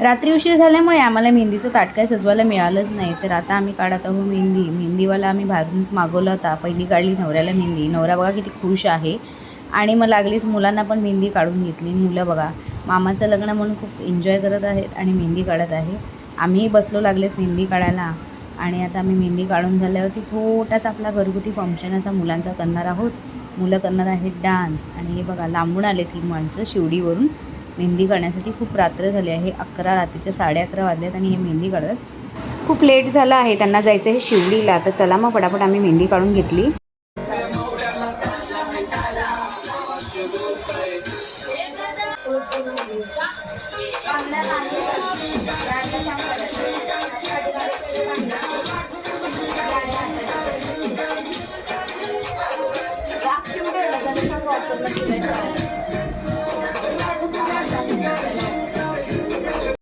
रात्री उशीर झाल्यामुळे आम्हाला मेहंदीचं ताट काय सजवायला मिळालंच नाही. तर आता आम्ही काढत आहोत मेहंदी. मेहंदीवाला आम्ही बाहेरूनच मागवला होता. पहिली काढली नवऱ्याला मेहंदी. नवरा बघा किती खुश आहे. आणि मग लागलीच मुलांना पण मेहंदी काढून घेतली. मुलं बघा मामाचं लग्न म्हणून खूप एन्जॉय करत आहेत आणि मेहंदी काढत आहे. आम्हीही बसलो लागलेच मेहंदी काढायला. आणि आता आम्ही मेहंदी काढून झाल्यावरती छोटासा आपला घरगुती फंक्शन असा मुलांचा करणार आहोत. मुलं करणार आहेत डान्स आणि हे बघा लांबून आले ती माणसं शिवडीवरून मेहंदी काढण्यासाठी खूप रात्र झाली आहे. अकरा रात्रीच्या साडे अकरा वाजले आणि हे मेहंदी काढत खूप लेट झालं आहे. त्यांना जायचं आहे शिवडीला तर चला मग पटापट आम्ही मेहंदी काढून घेतली.